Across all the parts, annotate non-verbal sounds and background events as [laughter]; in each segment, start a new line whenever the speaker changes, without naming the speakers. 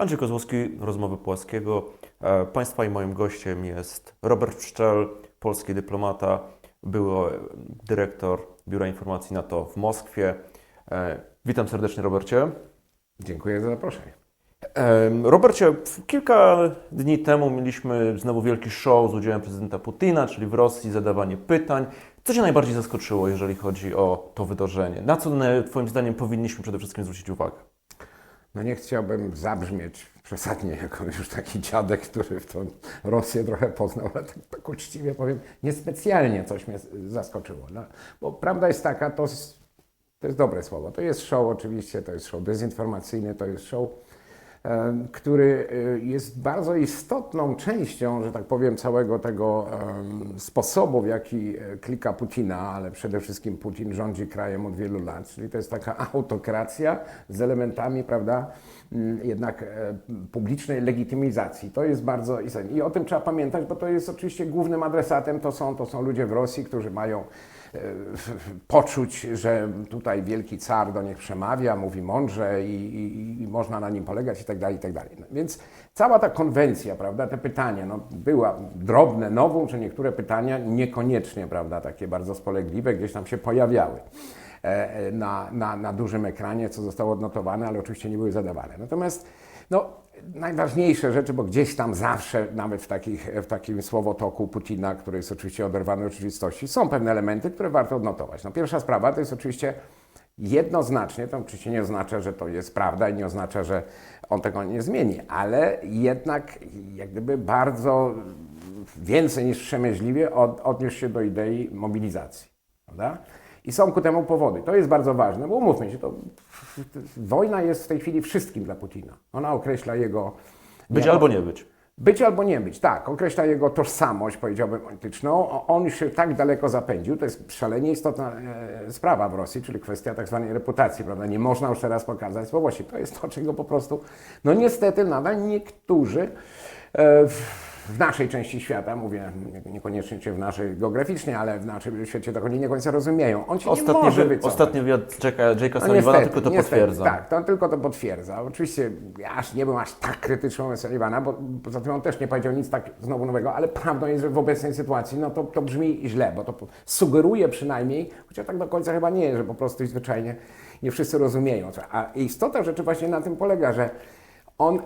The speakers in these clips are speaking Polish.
Andrzej Kozłowski, Rozmowy Płaskiego. E, Państwa i moim gościem jest Robert Pszczel, polski dyplomata, były dyrektor Biura Informacji NATO w Moskwie. E, Witam serdecznie, Robercie.
Dziękuję za zaproszenie.
Em, Robercie, kilka dni temu mieliśmy znowu wielki show z udziałem prezydenta Putina, czyli w Rosji zadawanie pytań. Co Cię najbardziej zaskoczyło, jeżeli chodzi o to wydarzenie? Na co Twoim zdaniem powinniśmy przede wszystkim zwrócić uwagę?
No nie chciałbym zabrzmieć przesadnie jako już taki dziadek, który w tą Rosję trochę poznał, ale tak, tak uczciwie powiem, niespecjalnie coś mnie zaskoczyło. No, bo prawda jest taka, to to jest dobre słowo, to jest show oczywiście, to jest show dezinformacyjny, to jest show, który y, jest bardzo istotną częścią, że tak powiem, całego tego sposobu, w jaki e, klika Putina, ale przede wszystkim Putin rządzi krajem od wielu lat, czyli to jest taka autokracja z elementami, prawda, jednak e, publicznej legitymizacji. To jest bardzo istotne. I o tym trzeba pamiętać, bo to jest oczywiście głównym adresatem, to są, to są ludzie w Rosji, którzy mają e, poczuć, że tutaj wielki car do nich przemawia, mówi mądrze i, i, i można na nim polegać i tak dalej, i tak dalej. No, więc cała ta konwencja, prawda, te pytania, no, była drobne, nową, czy niektóre pytania niekoniecznie, prawda, takie bardzo spolegliwe, gdzieś tam się pojawiały e, na, na, na dużym ekranie, co zostało odnotowane, ale oczywiście nie były zadawane. Natomiast no, najważniejsze rzeczy, bo gdzieś tam zawsze, nawet w, takich, w takim słowotoku Putina, który jest oczywiście oderwany od rzeczywistości, są pewne elementy, które warto odnotować. No, pierwsza sprawa to jest oczywiście jednoznacznie, to oczywiście nie oznacza, że to jest prawda i nie oznacza, że on tego nie zmieni, ale jednak jak gdyby bardzo więcej niż przemyśliwie od, odniósł się do idei mobilizacji. Prawda? I są ku temu powody. To jest bardzo ważne, bo umówmy się, to wojna jest w tej chwili wszystkim dla Putina. Ona określa jego.
Być
jego-
albo nie być.
być albo nie być, tak. Określa jego tożsamość, powiedziałbym, polityczną. On się tak daleko zapędził. To jest szalenie istotna e, sprawa w Rosji, czyli kwestia tak zwanej reputacji, prawda? Nie można już teraz pokazać słabości. To jest to, czego po prostu, no niestety nadal niektórzy e, w, w naszej części świata, mówię nie- niekoniecznie czy w naszej geograficznie, ale w naszym świecie tego nie nie do końca rozumieją. On się nie
Ostatni,
może
wy,
wycofać.
ostatni wywiad Jake'a,
No
Sullivana
niestety,
tylko to
niestety,
potwierdza.
Tak, to on tylko to potwierdza. Oczywiście ja aż nie byłem aż tak krytyczny Sullivana, bo poza tym on też nie powiedział nic tak znowu nowego, ale prawdą jest, że w obecnej sytuacji no to, to brzmi źle, bo to sugeruje przynajmniej, chociaż tak do końca chyba nie, że po prostu zwyczajnie nie wszyscy rozumieją. A istota rzeczy właśnie na tym polega, że on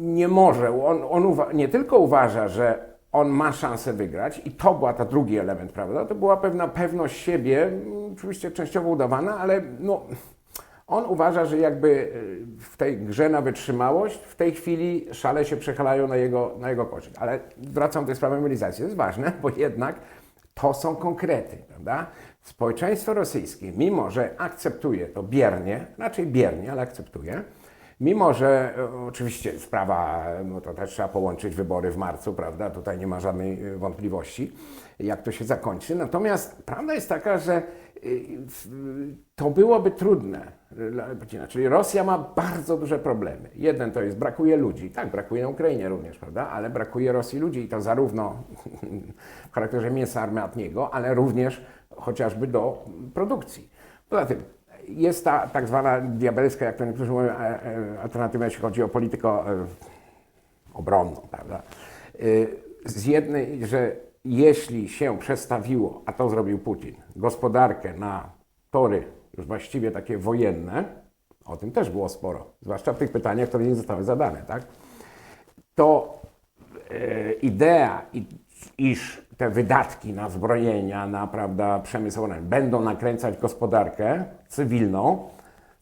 nie może, on, on uwa- nie tylko uważa, że on ma szansę wygrać i to była ta drugi element, prawda? To była pewna pewność siebie, mm, oczywiście częściowo udawana, ale no, on uważa, że jakby y, w tej grze na wytrzymałość w tej chwili szale się przechylają na jego, na jego korzyść. Ale wracam do tej sprawy mobilizacji. To jest ważne, bo jednak to są konkrety, prawda? Społeczeństwo rosyjskie, mimo że akceptuje to biernie, raczej biernie, ale akceptuje, Mimo, że e, oczywiście sprawa, no to też trzeba połączyć wybory w marcu, prawda? Tutaj nie ma żadnej e, wątpliwości, jak to się zakończy. Natomiast prawda jest taka, że e, to byłoby trudne dla Putina. Czyli Rosja ma bardzo duże problemy. Jeden to jest brakuje ludzi. Tak, brakuje na Ukrainie również, prawda? Ale brakuje Rosji ludzi i to zarówno [laughs] w charakterze mięsa armatniego, ale również chociażby do produkcji. Poza tym jest ta tak zwana diabelska, jak to niektórzy mówią, e, e, alternatywa, jeśli chodzi o politykę e, obronną, prawda? Z jednej, że jeśli się przestawiło, a to zrobił Putin, gospodarkę na tory już właściwie takie wojenne, o tym też było sporo, zwłaszcza w tych pytaniach, które nie zostały zadane, tak? to idea, iż te wydatki na zbrojenia, na prawda, przemysł będą nakręcać gospodarkę cywilną,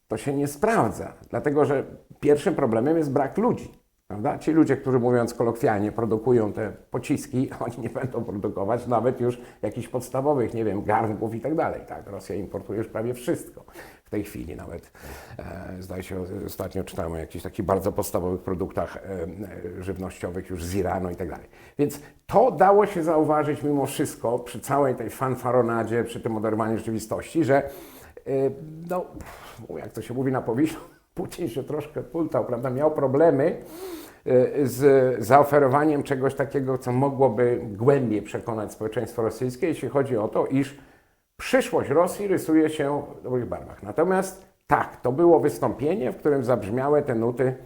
to się nie sprawdza. Dlatego, że pierwszym problemem jest brak ludzi. Prawda? Ci ludzie, którzy mówiąc kolokwialnie produkują te pociski, [laughs] oni nie będą produkować nawet już jakichś podstawowych, nie wiem, garnków i tak dalej. Tak? Rosja importuje już prawie wszystko w tej chwili. Nawet e, zdaje się, ostatnio czytałem o jakichś takich bardzo podstawowych produktach e, e, żywnościowych już z Iranu i tak dalej. Więc to dało się zauważyć mimo wszystko przy całej tej fanfaronadzie, przy tym oderwaniu rzeczywistości, że no, jak to się mówi na powierzchni, [laughs] Putin się troszkę pultał, prawda? Miał problemy z zaoferowaniem czegoś takiego, co mogłoby głębiej przekonać społeczeństwo rosyjskie, jeśli chodzi o to, iż przyszłość Rosji rysuje się w dobrych barwach. Natomiast tak, to było wystąpienie, w którym zabrzmiały te nuty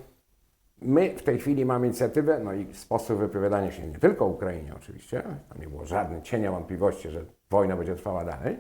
My w tej chwili mamy inicjatywę, no i sposób wypowiadania się nie tylko Ukrainie oczywiście, tam nie było żadnych cienia wątpliwości, że wojna będzie trwała dalej,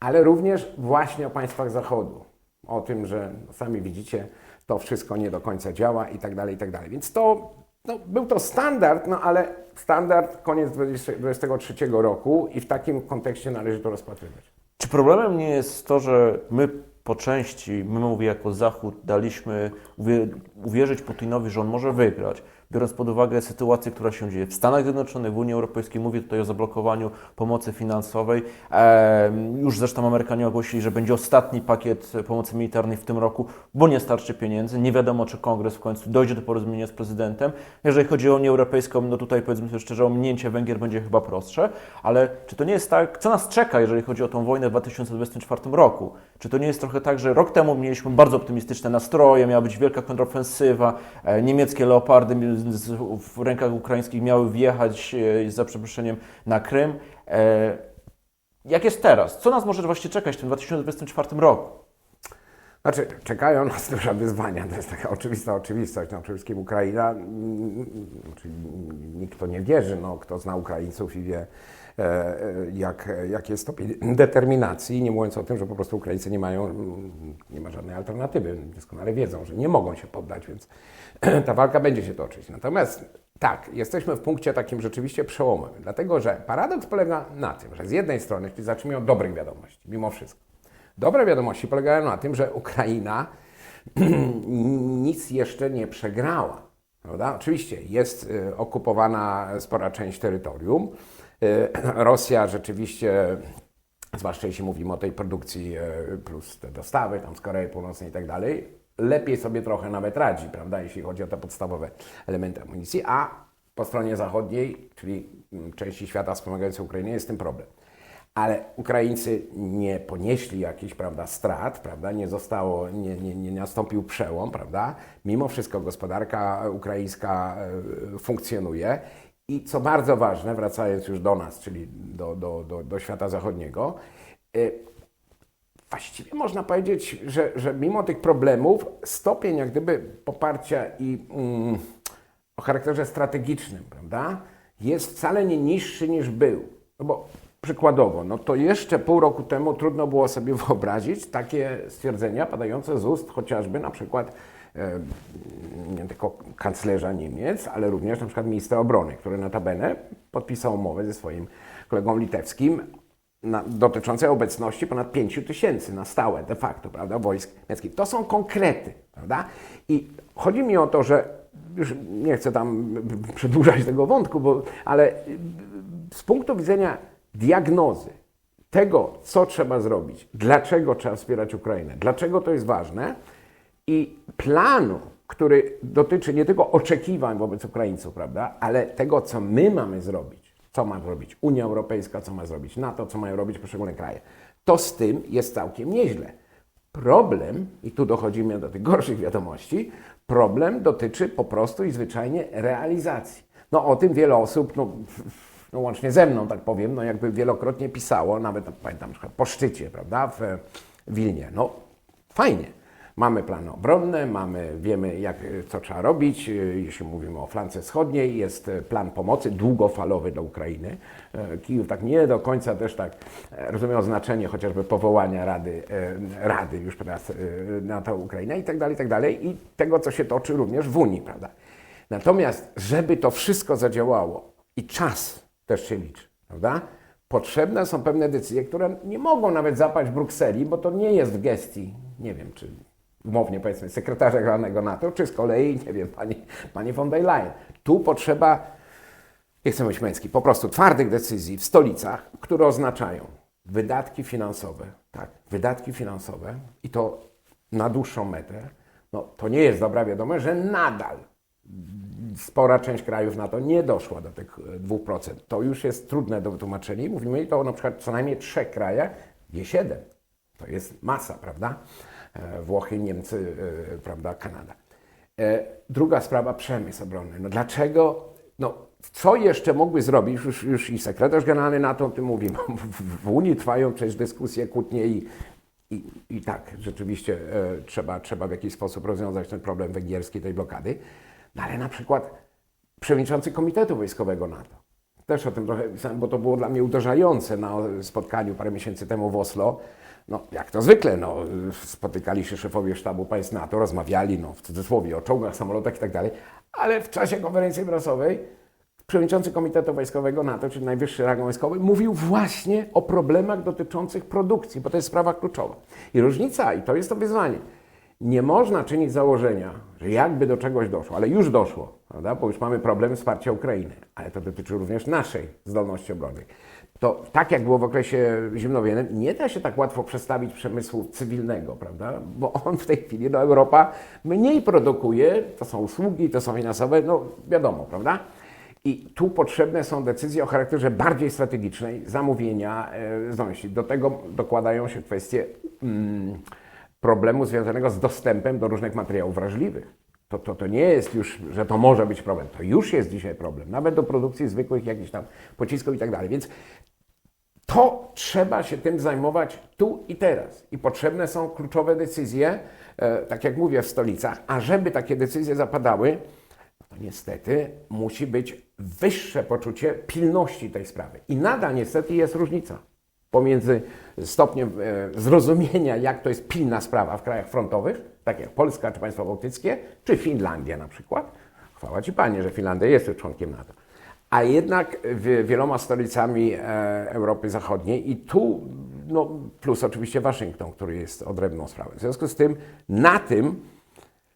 ale również właśnie o państwach Zachodu. O tym, że sami widzicie, to wszystko nie do końca działa i tak dalej, i tak dalej. Więc to no, był to standard, no ale standard koniec 2023 roku i w takim kontekście należy to rozpatrywać.
Czy problemem nie jest to, że my po części, my mówię jako Zachód, daliśmy uwie- uwierzyć Putinowi, że on może wygrać, biorąc pod uwagę sytuację, która się dzieje w Stanach Zjednoczonych, w Unii Europejskiej, mówię tutaj o zablokowaniu pomocy finansowej. Już zresztą Amerykanie ogłosili, że będzie ostatni pakiet pomocy militarnej w tym roku, bo nie starczy pieniędzy. Nie wiadomo, czy Kongres w końcu dojdzie do porozumienia z prezydentem. Jeżeli chodzi o Unię Europejską, no tutaj powiedzmy sobie szczerze, ominięcie Węgier będzie chyba prostsze, ale czy to nie jest tak, co nas czeka, jeżeli chodzi o tą wojnę w 2024 roku? Czy to nie jest trochę tak, że rok temu mieliśmy bardzo optymistyczne nastroje, miała być wielka kontrofensywa, e, niemieckie leopardy w rękach ukraińskich miały wjechać, e, za przeproszeniem, na Krym. E, Jak jest teraz? Co nas może właśnie czekać w tym 2024 roku?
Znaczy, czekają nas duże wyzwania, to jest taka oczywista oczywistość. No, przede wszystkim Ukraina, mm, znaczy, nikt to nie wierzy, no, kto zna Ukraińców i wie, jak, jaki jest stopień determinacji, nie mówiąc o tym, że po prostu Ukraińcy nie mają, nie ma żadnej alternatywy, doskonale wiedzą, że nie mogą się poddać, więc [clears throat] ta walka będzie się toczyć. Natomiast tak, jesteśmy w punkcie takim rzeczywiście przełomowym, dlatego że paradoks polega na tym, że z jednej strony, czyli zacznijmy od dobrych wiadomości, mimo wszystko, Dobre wiadomości polegają na tym, że Ukraina [clears throat] nic jeszcze nie przegrała. Prawda? Oczywiście jest y, okupowana spora część terytorium. Y, Rosja rzeczywiście, zwłaszcza jeśli mówimy o tej produkcji y, plus te dostawy tam z Korei Północnej i tak dalej, lepiej sobie trochę nawet radzi, prawda, jeśli chodzi o te podstawowe elementy amunicji, a po stronie zachodniej, czyli mm, części świata wspomagającej Ukrainę, jest tym problem ale Ukraińcy nie ponieśli jakichś prawda, strat, prawda, nie zostało, nie, nie, nie nastąpił przełom, prawda. Mimo wszystko gospodarka ukraińska e, funkcjonuje i co bardzo ważne, wracając już do nas, czyli do, do, do, do świata zachodniego, e, właściwie można powiedzieć, że, że mimo tych problemów stopień jak gdyby poparcia i mm, o charakterze strategicznym, prawda, jest wcale nie niższy niż był. No bo przykładowo, no to jeszcze pół roku temu trudno było sobie [laughs] wyobrazić takie stwierdzenia padające z ust chociażby na przykład nie tylko kanclerza Niemiec, ale również na przykład ministra obrony, który notabene podpisał umowę ze swoim kolegą litewskim na, dotyczącej obecności ponad 5 tysięcy na stałe de facto, prawda, wojsk niemieckich. To są konkrety, prawda? I chodzi mi o to, że już nie chcę tam przedłużać tego wątku, bo, ale z punktu widzenia diagnozy tego, co trzeba zrobić, dlaczego trzeba wspierać Ukrainę, dlaczego to jest ważne i planu, który dotyczy nie tylko oczekiwań wobec Ukraińców, prawda, ale tego, co my mamy zrobić, co ma zrobić Unia Europejska, co ma zrobić NATO, co mają robić poszczególne kraje. To z tym jest całkiem nieźle. Problem, i tu dochodzimy do tych gorszych wiadomości, problem dotyczy po prostu i zwyczajnie realizacji. No o tym wiele osób, no, no łącznie ze mną, tak powiem, no jakby wielokrotnie pisało, nawet pamiętam na po szczycie, prawda, w Wilnie. No fajnie. Mamy plany obronne, mamy, wiemy jak, co trzeba robić. Jeśli mówimy o flance wschodniej, jest plan pomocy długofalowy dla Ukrainy. Kijów tak nie do końca też tak rozumie znaczenie chociażby powołania Rady, e, Rady już teraz e, na tą Ukrainę i tak dalej, i tak dalej. I tego, co się toczy również w Unii, prawda. Natomiast, żeby to wszystko zadziałało i czas też się liczy, prawda? Potrzebne są pewne decyzje, które nie mogą nawet zapaść w Brukseli, bo to nie jest w gestii, nie wiem, czy umownie powiedzmy, sekretarza generalnego NATO, czy z kolei, nie wiem, pani, pani von der Leyen. Tu potrzeba, nie chcę być męski, po prostu twardych decyzji w stolicach, które oznaczają wydatki finansowe, tak, wydatki finansowe i to na dłuższą metę. No, to nie jest dobra wiadomość, że nadal spora część krajów NATO nie doszła do tych e, 2%. To już jest trudne do wytłumaczenia. Mówimy to o na przykład co najmniej trzech krajach, G7. To jest masa, prawda? E, Włochy, Niemcy, e, prawda, Kanada. E, Druga sprawa, przemysł obronny. No dlaczego, no co jeszcze mógłby zrobić, już, już i sekretarz generalny NATO o tym mówi, [laughs] w, Unii trwają przecież dyskusje, kłótnie i, i, i tak, rzeczywiście trzeba, trzeba w jakiś sposób rozwiązać ten problem węgierski, tej blokady. No ale na przykład przewodniczący Komitetu Wojskowego NATO. Też o tym trochę pisałem, bo to było dla mnie uderzające na spotkaniu parę miesięcy temu w Oslo. No, jak to zwykle, no, spotykali się szefowie sztabu państw NATO, rozmawiali, no, w cudzysłowie, o czołgach, samolotach i tak dalej, ale w czasie konferencji prasowej przewodniczący Komitetu Wojskowego NATO, czyli najwyższy rangą wojskowy, mówił właśnie o problemach dotyczących produkcji, bo to jest sprawa kluczowa. I różnica, i to jest to wyzwanie, nie można czynić założenia, że jakby do czegoś doszło, ale już doszło, prawda? bo już mamy problem wsparcia Ukrainy, ale to dotyczy również naszej zdolności obronnej. To tak jak było w okresie zimnowiennym, nie da się tak łatwo przestawić przemysłu cywilnego, prawda? Bo on w tej chwili, no Europa mniej produkuje, to są usługi, to są finansowe, no wiadomo, prawda? I tu potrzebne są decyzje o charakterze bardziej strategicznej, zamówienia e, zdolności. Do tego dokładają się kwestie mm, problemu związanego z dostępem do różnych materiałów wrażliwych. To, to, to nie jest już, że to może być problem. To już jest dzisiaj problem. Nawet do produkcji zwykłych jakichś tam pocisków i tak dalej. Więc to trzeba się tym zajmować tu i teraz. I potrzebne są kluczowe decyzje, e, tak jak mówię, w stolicach. A żeby takie decyzje zapadały, to niestety musi być wyższe poczucie pilności tej sprawy. I nadal niestety jest różnica pomiędzy stopniem e, zrozumienia, jak to jest pilna sprawa w krajach frontowych, tak jak Polska czy państwa bałtyckie, czy Finlandia na przykład. Chwała Ci Panie, że Finlandia jest już członkiem NATO. A jednak wieloma stolicami e, Europy Zachodniej i tu, no, plus oczywiście Waszyngton, który jest odrębną sprawą. W związku z tym na tym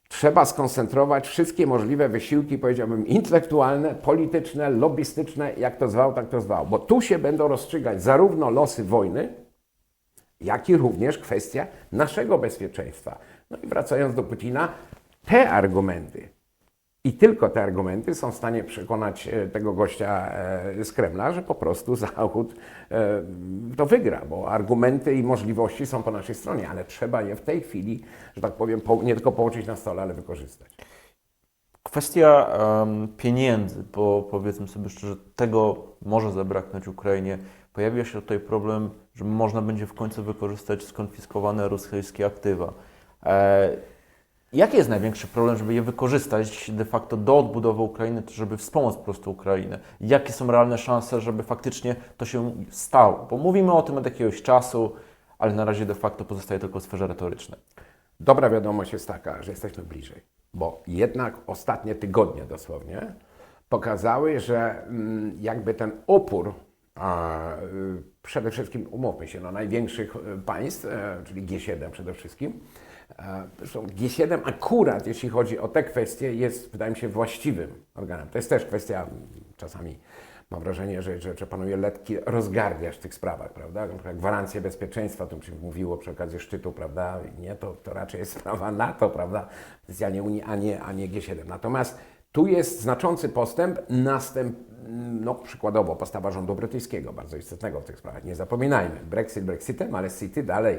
trzeba skoncentrować wszystkie możliwe wysiłki, powiedziałbym, intelektualne, polityczne, lobbystyczne, jak to zwał, tak to zwał. Bo tu się będą rozstrzygać zarówno losy wojny, jak i również kwestia naszego bezpieczeństwa. No i wracając do Putina, te argumenty i tylko te argumenty są w stanie przekonać e, tego gościa e, z Kremla, że po prostu Zachód e, to wygra, bo argumenty i możliwości są po naszej stronie, ale trzeba je w tej chwili, że tak powiem, po- nie tylko położyć na stole, ale wykorzystać.
Kwestia pieniędzy, bo powiedzmy sobie szczerze, tego może zabraknąć Ukrainie. Pojawia się tutaj problem, że można będzie w końcu wykorzystać skonfiskowane rosyjskie aktywa. Jaki jest największy problem, żeby je wykorzystać de facto do odbudowy Ukrainy, to żeby wspomóc po prostu Ukrainę? Jakie są realne szanse, żeby faktycznie to się stało? Bo mówimy o tym od jakiegoś czasu, ale na razie de facto pozostaje tylko w sferze retorycznej.
Dobra wiadomość jest taka, że jesteśmy bliżej, bo jednak ostatnie tygodnie dosłownie pokazały, że mm, jakby ten opór, a, y, przede wszystkim umówmy się, no, największych y, państw, e, czyli G7 przede wszystkim, zresztą G7 akurat, jeśli chodzi o te kwestie, jest, wydaje mi się, właściwym organem. To jest też kwestia mm, czasami Mam wrażenie, że, że, że panuje lekki rozgardiaż w tych sprawach, prawda? Gwarancje bezpieczeństwa, o tym się mówiło przy okazji szczytu, prawda? Nie, to, to raczej jest sprawa NATO, prawda? Specjalnie Unii, a nie, a nie G7. Natomiast tu jest znaczący postęp, następ, no przykładowo postawa rządu brytyjskiego, bardzo istotnego w tych sprawach. Nie zapominajmy, Brexit Brexitem, ale City dalej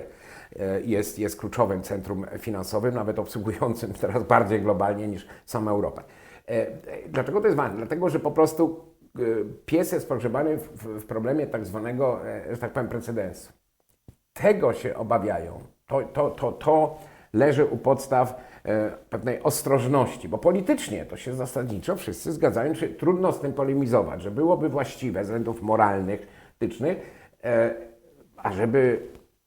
e, jest, jest kluczowym centrum finansowym, nawet obsługującym [laughs] teraz bardziej globalnie niż sama Europa. E, e, Dlaczego to jest ważne? Dlatego, że po prostu pies jest pogrzebany w, w, problemie tak zwanego, że tak powiem, precedensu. Tego się obawiają. To, to, to, to leży u podstaw e, pewnej ostrożności, bo politycznie to się zasadniczo wszyscy zgadzają, czy trudno z tym polemizować, że byłoby właściwe z względów moralnych, etycznych, e, ażeby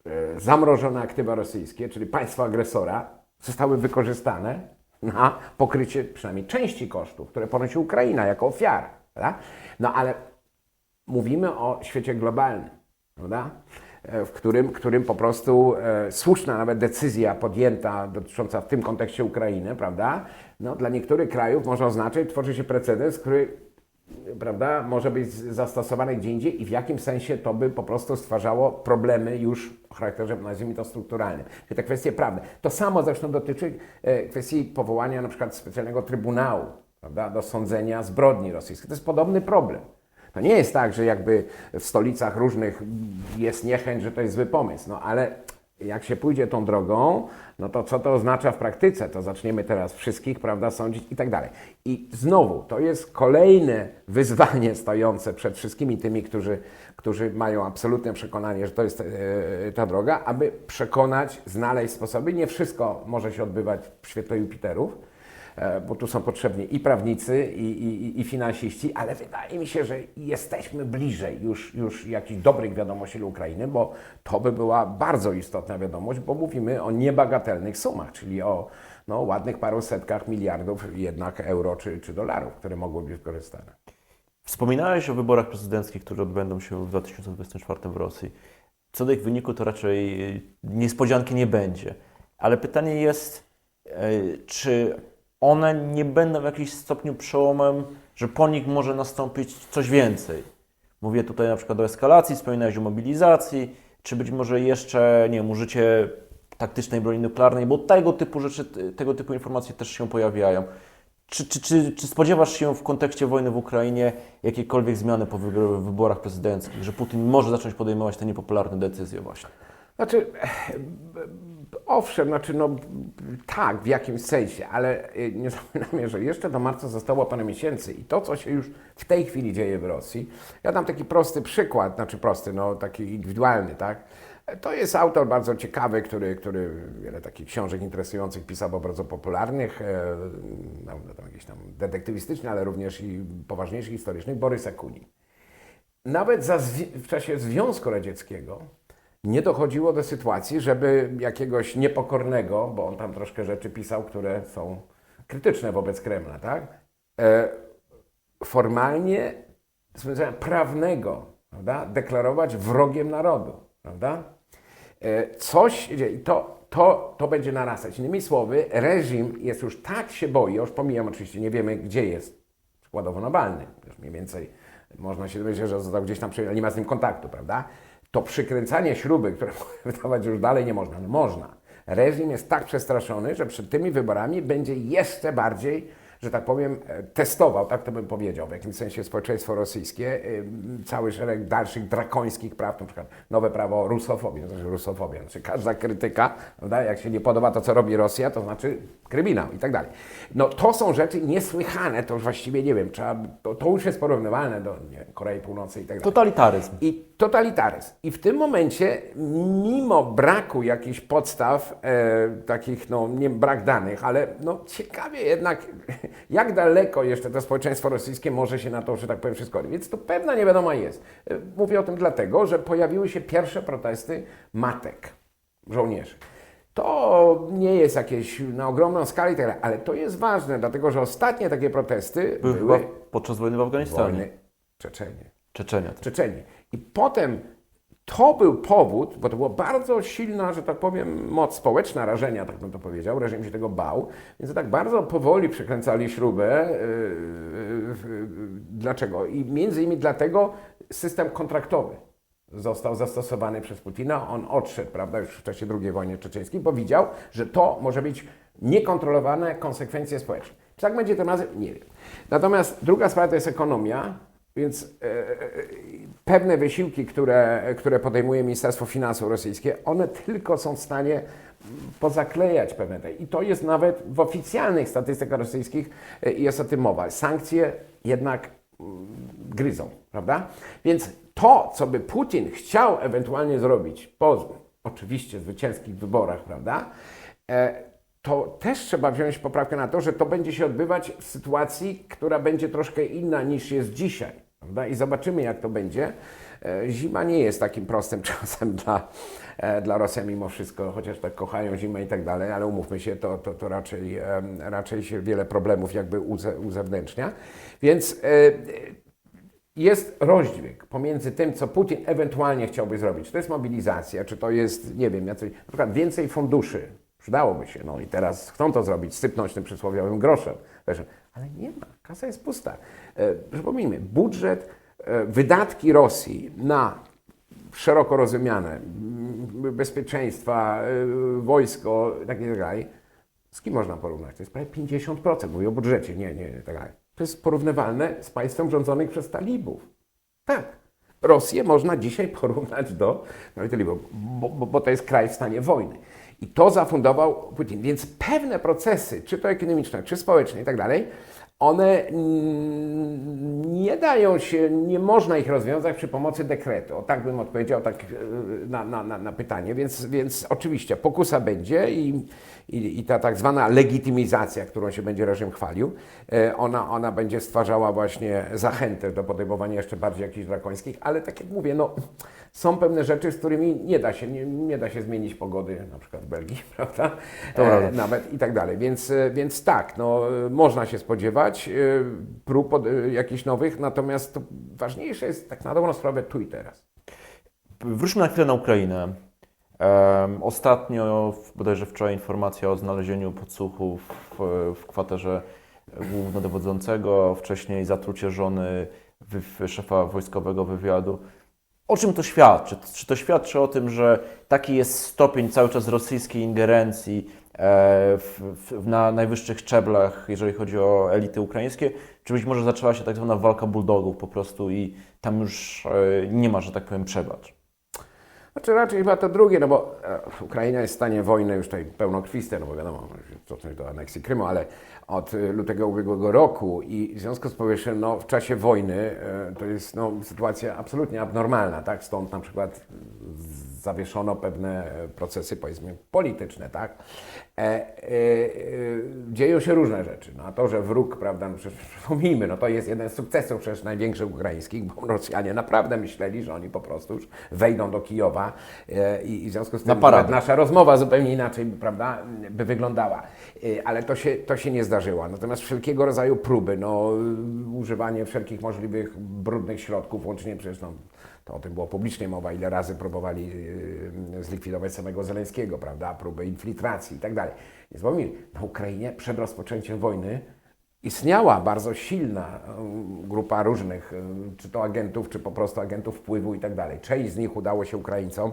e, zamrożone aktywa rosyjskie, czyli państwa agresora, zostały wykorzystane na pokrycie przynajmniej części kosztów, które ponosi Ukraina jako ofiara. Prawda? No ale mówimy o świecie globalnym, prawda? E, w którym, którym po prostu e, słuszna nawet decyzja podjęta dotycząca w tym kontekście Ukrainy, prawda? No, dla niektórych krajów może oznaczać, tworzy się precedens, który prawda, może być zastosowany gdzie indziej i w jakim sensie to by po prostu stwarzało problemy już o charakterze, nazwijmy to, strukturalnym. Czyli te kwestie prawne. To samo zresztą dotyczy e, kwestii powołania na przykład specjalnego trybunału, prawda, do sądzenia zbrodni rosyjskich. To jest podobny problem. To nie jest tak, że jakby w stolicach różnych jest niechęć, że to jest zły pomysł, no ale jak się pójdzie tą drogą, no to co to oznacza w praktyce? To zaczniemy teraz wszystkich, prawda, sądzić i tak dalej. I znowu, to jest kolejne wyzwanie stojące przed wszystkimi tymi, którzy, którzy mają absolutne przekonanie, że to jest e, ta droga, aby przekonać, znaleźć sposoby. Nie wszystko może się odbywać w świetle Jupiterów, bo tu są potrzebni i prawnicy, i, i, i finansiści, ale wydaje mi się, że jesteśmy bliżej już, już jakichś dobrych wiadomości dla Ukrainy, bo to by była bardzo istotna wiadomość, bo mówimy o niebagatelnych sumach, czyli o no, ładnych paru setkach miliardów jednak euro czy, czy dolarów, które mogłyby być wykorzystane.
Wspominałeś o wyborach prezydenckich, które odbędą się w 2024 w Rosji. Co do ich wyniku, to raczej e, niespodzianki nie będzie. Ale pytanie jest, e, czy one nie będą w jakimś stopniu przełomem, że po nich może nastąpić coś więcej? Mówię tutaj na przykład o eskalacji, wspominałeś o mobilizacji, czy być może jeszcze, nie wiem, użycie taktycznej broni nuklearnej, bo tego typu rzeczy, tego typu informacje też się pojawiają. Czy, czy, czy, czy spodziewasz się w kontekście wojny w Ukrainie jakiejkolwiek zmiany po wyborach prezydenckich, że Putin może zacząć podejmować te niepopularne decyzje właśnie?
Znaczy, owszem, znaczy no tak, w jakimś sensie, ale y, nie zapominajmy, że jeszcze do marca zostało parę miesięcy i to, co się już w tej chwili dzieje w Rosji, ja dam taki prosty przykład, znaczy prosty, no taki indywidualny, tak? To jest autor bardzo ciekawy, który, który wiele takich książek interesujących pisał, bo bardzo popularnych, e, no, tam jakieś tam detektywistyczne, ale również i poważniejszych, historycznych, Borys Akunin. Nawet za w czasie Związku Radzieckiego nie dochodziło do sytuacji, żeby jakiegoś niepokornego, bo on tam troszkę rzeczy pisał, które są krytyczne wobec Kremla, tak? E, formalnie, z prawnego, prawda? deklarować wrogiem narodu, prawda? E, coś to, to, to będzie narastać. Innymi słowy, reżim jest już tak się boi, już pomijam oczywiście, nie wiemy gdzie jest, przykładowo Nawalny, już mniej więcej można się dowiedzieć, że został gdzieś tam, nie ma z nim kontaktu, prawda? To przykręcanie śruby, które [laughs] wydawać już dalej nie można, no można. Reżim jest tak przestraszony, że przed tymi wyborami będzie jeszcze bardziej że tak powiem, e, testował, tak to bym powiedział, w jakimś sensie społeczeństwo rosyjskie, y, cały szereg dalszych drakońskich praw, na przykład nowe prawo rusofobii, to znaczy rusofobia, znaczy każda krytyka, prawda, jak się nie podoba to, co robi Rosja, to znaczy kryminał i tak dalej. No to są rzeczy niesłychane, to już właściwie nie wiem, trzeba, to, to już jest porównywalne do nie, Korei Północnej i tak dalej.
Totalitaryzm.
I totalitaryzm. I w tym momencie, mimo braku jakichś podstaw, e, takich, no nie brak danych, ale no ciekawie jednak, jak daleko jeszcze to społeczeństwo rosyjskie może się na to, że tak powiem, wszystko. Więc to pewna niewiadoma jest. E, Mówię o tym dlatego, że pojawiły się pierwsze protesty matek, żołnierzy. To nie jest jakieś na ogromną skalę, i tak dalej, ale to jest ważne, dlatego że ostatnie takie protesty
Były
były
chyba podczas wojny w Afganistanie.
wojny Czeczenie.
Czeczenia.
w Czeczeniu. I potem to był powód, bo to była bardzo silna, że tak powiem, moc społeczna rażenia, tak bym to powiedział. Reżim się tego bał, więc tak bardzo powoli przekręcali śrubę. Yy, yy, yy, Dlaczego? I między innymi dlatego system kontraktowy został zastosowany przez Putina. On odszedł, prawda, już w czasie II wojny czeczeńskiej, bo widział, że to może być niekontrolowane konsekwencje społeczne. Czy tak będzie tym razem? Nie wiem. Natomiast druga sprawa to jest ekonomia, więc e, e, pewne wysiłki, które, które podejmuje Ministerstwo Finansów rosyjskie, one tylko są w stanie pozaklejać pewne te. I to jest nawet w oficjalnych statystykach rosyjskich e, jest o tym mowa. Sankcje jednak mm, gryzą, prawda? Więc to, co by Putin chciał ewentualnie zrobić po oczywiście zwycięskich wyborach, prawda? E, to też trzeba wziąć poprawkę na to, że to będzie się odbywać w sytuacji, która będzie troszkę inna niż jest dzisiaj. Prawda? I zobaczymy, jak to będzie. E, Zima nie jest takim prostym [laughs] czasem dla, e, dla Rosjan mimo wszystko, chociaż tak kochają zimę i tak dalej, ale umówmy się, to, to, to raczej, raczej się wiele problemów jakby uze, uzewnętrznia. Więc e, jest rozdźwięk pomiędzy tym, co Putin ewentualnie chciałby zrobić. Czy to jest mobilizacja, czy to jest, nie wiem, jacyś, na przykład więcej funduszy. Przydałoby się, no i teraz chcą to zrobić, sypnąć tym przysłowiowym groszem. Ale nie ma, kasa jest pusta. E, Przypomnijmy, budżet, e, wydatki Rosji na szeroko rozumiane bezpieczeństwa, e, wojsko i tak dalej, z kim można porównać? To jest prawie 50%, mówię o budżecie, nie, nie, tak dalej. To jest porównywalne z państwem rządzonych przez talibów. Tak. Rosję można dzisiaj porównać do no talibów, bo, bo, bo to jest kraj w stanie wojny. I to zafundował Putin. Więc pewne procesy, czy to ekonomiczne, czy społeczne i tak dalej, one nie dają się, nie można ich rozwiązać przy pomocy dekretu. O tak bym odpowiedział tak, e, na, na, na, pytanie. Więc, więc oczywiście pokusa będzie i, i, i ta tak zwana legitymizacja, którą się będzie reżim chwalił, e, ona, ona będzie stwarzała właśnie zachętę do podejmowania jeszcze bardziej jakichś drakońskich, ale tak jak mówię, no, są pewne rzeczy, z którymi nie da się, nie, nie da się zmienić pogody, na przykład w Belgii, [laughs] prawda?
To.
E, nawet i tak dalej. Więc, e, więc tak, no, można się spodziewać e, prób e, jakichś nowych, natomiast to ważniejsze jest tak na dobrą sprawę tu i teraz.
Wróćmy na chwilę na Ukrainę. Ostatnio, bodajże wczoraj, informacja o znalezieniu podsłuchów w, w kwaterze głównodowodzącego, wcześniej zatrucie żony szefa wojskowego wywiadu. O czym to świadczy? Czy to świadczy o tym, że taki jest stopień cały czas rosyjskiej ingerencji e, w, w, na najwyższych szczeblach, jeżeli chodzi o elity ukraińskie? Czy być może zaczęła się tak zwana walka bulldogów po prostu i tam już e, nie ma, że tak powiem, przebacz?
Znaczy raczej chyba to drugie, no bo e, Ukraina jest w stanie wojny już tutaj pełnokrwiste, no bo wiadomo, stosunek do aneksji Krymu, ale od e, lutego ubiegłego roku i w związku z powyższym, no w czasie wojny e, to jest no, sytuacja absolutnie abnormalna, tak? Stąd na przykład zawieszono pewne procesy, powiedzmy, polityczne, tak? E, e, e, dzieją się różne rzeczy. No, a to, że wróg, prawda, no [laughs] przypomnijmy, no to jest jeden z sukcesów przecież największych ukraińskich, bo Rosjanie naprawdę myśleli, że oni po prostu już wejdą do Kijowa e, i, i w związku z
Na
tym nawet nasza rozmowa zupełnie inaczej, prawda, by wyglądała. E, Ale to się, to się nie zdarzyło. Natomiast wszelkiego rodzaju próby, no, używanie wszelkich możliwych brudnych środków, łącznie przecież no, to o tym było publicznie mowa, ile razy próbowali yy, zlikwidować samego Zeleńskiego, prawda? Próby infiltracji i tak dalej. Nie zapomnij, na Ukrainie przed rozpoczęciem wojny istniała bardzo silna yy, grupa różnych, yy, czy to agentów, czy po prostu agentów wpływu i tak dalej. Część z nich udało się Ukraińcom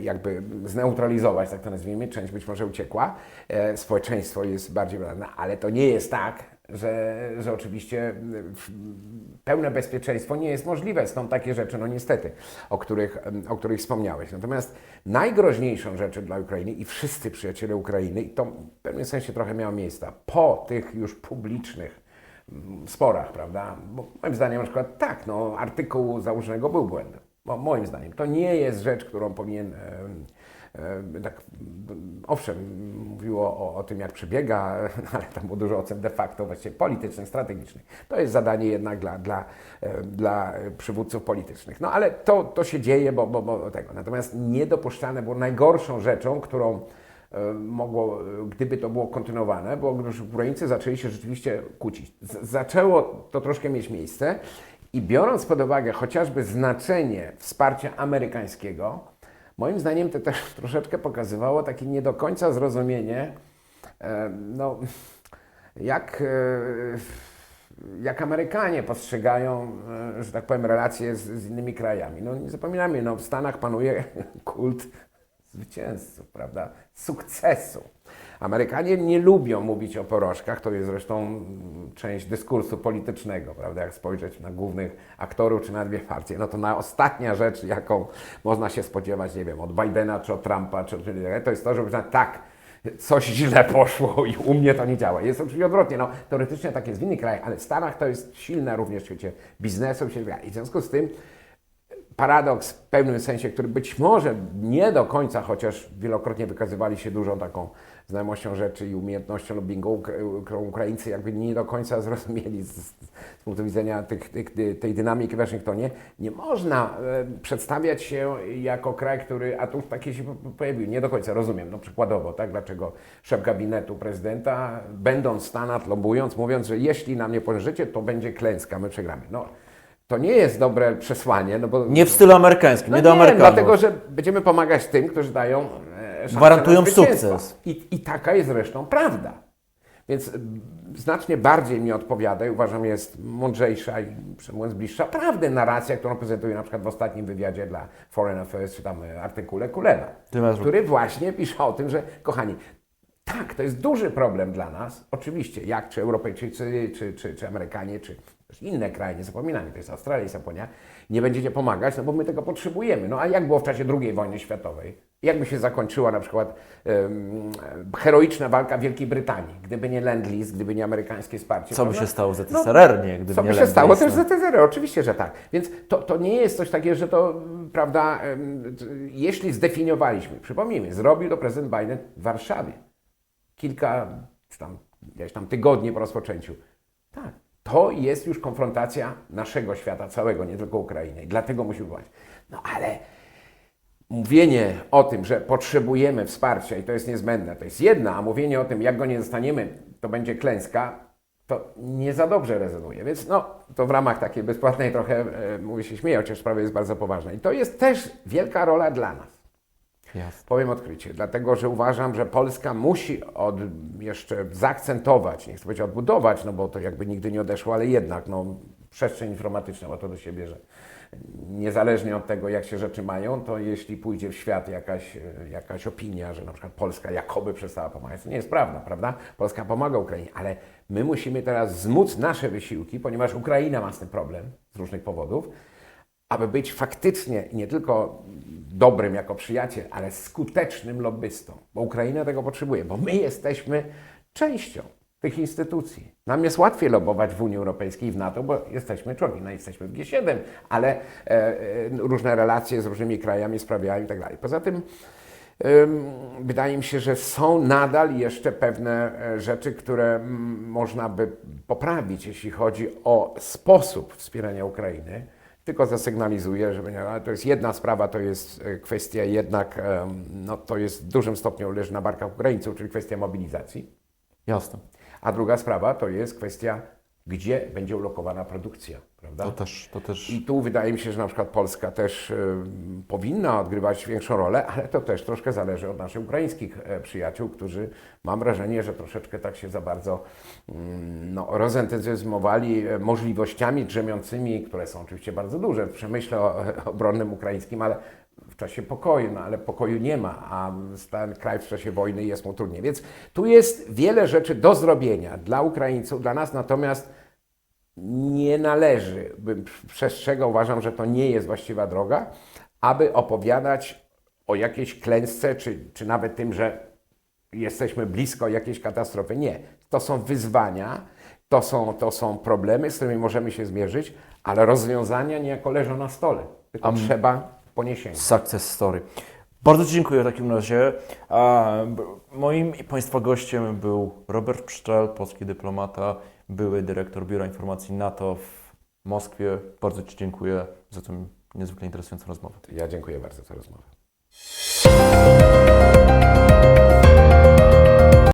jakby zneutralizować, tak to nazwijmy, część być może uciekła. Społeczeństwo jest bardziej, ale to nie jest tak, że, że oczywiście pełne bezpieczeństwo nie jest możliwe. Są takie rzeczy, no niestety, o których, o których wspomniałeś. Natomiast najgroźniejszą rzeczą dla Ukrainy i wszyscy przyjaciele Ukrainy, i to w pewnym sensie trochę miało miejsce, po tych już publicznych mm, sporach, prawda? Bo moim zdaniem na przykład tak, no, artykuł założonego był błędem. Bo moim zdaniem to nie jest rzecz, którą powinien tak, m, owszem, mówiło o, o tym, jak przebiega, [laughs] ale tam było dużo ocen de facto, właściwie politycznych, strategicznych. To jest zadanie jednak dla, dla, em, dla przywódców politycznych. No ale to, to się dzieje, bo, bo, bo tego. Natomiast niedopuszczalne było najgorszą rzeczą, którą e, mogło, e, gdyby to było kontynuowane, bo gdyż Ukraińcy zaczęli się rzeczywiście kłócić. Z, zaczęło to troszkę mieć miejsce i biorąc pod uwagę chociażby znaczenie wsparcia amerykańskiego, moim zdaniem to też troszeczkę pokazywało takie nie do końca zrozumienie, e, no, jak, e, jak Amerykanie postrzegają, e, że tak powiem, relacje z, z innymi krajami. No nie zapominajmy, no, w Stanach panuje [laughs] kult zwycięzców, prawda? Sukcesu. Amerykanie nie lubią mówić o porażkach, to jest zresztą część dyskursu politycznego, prawda? Jak spojrzeć na głównych aktorów czy na dwie partie, no to na ostatnia rzecz, jaką można się spodziewać, nie wiem, od Bidena czy od Trumpa, czy, czy to jest to, że powiedzieć, tak, coś źle poszło i u mnie to nie działa. Jest oczywiście odwrotnie, no teoretycznie tak jest w innych krajach, ale w Stanach to jest silne również w świecie biznesu, i w związku z tym paradoks w pewnym sensie, który być może nie do końca, chociaż wielokrotnie wykazywali się dużą taką znajomością rzeczy i umiejętnością lobbyingu, Ukra- którą Ukraińcy jakby nie do końca [laughs] zrozumieli z, z punktu widzenia tych, tych, tej dynamiki w Waszyngtonie. Nie można e, przedstawiać się jako kraj, który, a tu już takie się po- pojawił, nie do końca rozumiem, no przykładowo, tak, dlaczego szef gabinetu prezydenta, będąc w Stanach, lobując, mówiąc, że jeśli nam nie pomożecie, to będzie klęska, my przegramy. No, to nie jest dobre przesłanie, no bo
Nie w stylu amerykańskim,
no
nie do Amerykanów.
dlatego, że będziemy pomagać tym, którzy dają
Gwarantują
na zwycięstwo.
sukces.
I, I taka jest zresztą prawda. Więc znacznie bardziej mi odpowiada i uważam jest mądrzejsza i mówiąc bliższa prawdy narracja, którą prezentuje na przykład w ostatnim wywiadzie dla Foreign Affairs, czy tam e, artykule Kulena, który właśnie pisze o tym, że kochani, tak, to jest duży problem dla nas, oczywiście, jak czy Europejczycy, czy, czy, czy Amerykanie, czy też inne kraje, nie zapominajmy, to jest Australia i Japonia, nie będziecie pomagać, no bo my tego potrzebujemy. No a jak było w czasie II wojny światowej? Jakby się zakończyła na przykład em, heroiczna walka Wielkiej Brytanii, gdyby nie Land-Lease, gdyby nie amerykańskie wsparcie.
Co by
prawda?
się stało z ZSRR, nie? Gdyby
Co
nie
by się stało też
no.
z ZZR? Oczywiście, że tak. Więc to, to nie jest coś takiego, że to, prawda, t- jeśli zdefiniowaliśmy, przypomnijmy, zrobił to prezydent Biden w Warszawie. Kilka czy tam, jakieś tam tygodni po rozpoczęciu. Tak. To jest już konfrontacja naszego świata całego, nie tylko Ukrainy. I dlatego musimy działać. No ale mówienie o tym, że potrzebujemy wsparcia i to jest niezbędne, to jest jedna, a mówienie o tym, jak go nie dostaniemy, to będzie klęska, to nie za dobrze rezonuje. Więc no, to w ramach takiej bezpłatnej trochę, e, mówię się śmieję, chociaż sprawa jest bardzo poważna. I to jest też wielka rola dla nas.
Jasne.
Powiem odkrycie, dlatego że uważam, że Polska musi od, jeszcze zaakcentować, nie chcę powiedzieć odbudować, no bo to jakby nigdy nie odeszło, ale jednak no, przestrzeń informatyczna ma to do siebie, że niezależnie od tego, jak się rzeczy mają, to jeśli pójdzie w świat jakaś, e, jakaś opinia, że na przykład Polska jakoby przestała pomagać, to nie jest prawda, prawda? Polska pomaga Ukrainie, ale my musimy teraz zmóc nasze wysiłki, ponieważ Ukraina ma z tym problem z różnych powodów, aby być faktycznie nie tylko dobrym jako przyjaciel, ale skutecznym lobbystą, bo Ukraina tego potrzebuje, bo my jesteśmy częścią tych instytucji. Nam jest łatwiej lobować w Unii Europejskiej w NATO, bo jesteśmy członkiem, no jesteśmy w G7, ale e, e, różne relacje z różnymi krajami sprawiają i tak dalej. Poza tym Ym, Wydaje mi się, że są nadal jeszcze pewne e, rzeczy, które można by poprawić, jeśli chodzi o sposób wspierania Ukrainy. Tylko zasygnalizuję, że to jest jedna sprawa, to jest e, kwestia jednak, no, to jest w dużym stopniu leży na barkach Ukraińców, czyli kwestia mobilizacji.
Jasne.
A druga sprawa to jest kwestia, gdzie będzie ulokowana produkcja, prawda?
To też, to też...
I tu wydaje mi się, że na przykład Polska też y, powinna odgrywać większą rolę, ale to też troszkę zależy od naszych ukraińskich e, przyjaciół, którzy mam wrażenie, że troszeczkę tak się za bardzo mm, no, rozentuzjazmowali e, możliwościami drzemiącymi, które są oczywiście bardzo duże w przemyśle [laughs] obronnym ukraińskim, ale w czasie pokoju, no ale pokoju nie ma, a ten kraj w czasie wojny jest mu trudniej. Więc tu jest wiele rzeczy do zrobienia dla Ukraińców, dla nas natomiast nie należy, bym przestrzegał, uważam, że to nie jest właściwa droga, aby opowiadać o jakiejś klęsce, czy, czy nawet tym, że jesteśmy blisko jakiejś katastrofy. Nie. To są wyzwania, to są, to są problemy, z którymi możemy się zmierzyć, ale rozwiązania niejako leżą na stole. Tylko trzeba poniesienia.
Success story. Bardzo dziękuję w takim razie. A, moim i Państwa gościem był Robert Pszczel, polski dyplomata, były dyrektor Biura Informacji NATO w Moskwie. Bardzo Ci dziękuję za tę niezwykle interesującą rozmowę.
Ja dziękuję bardzo za rozmowę.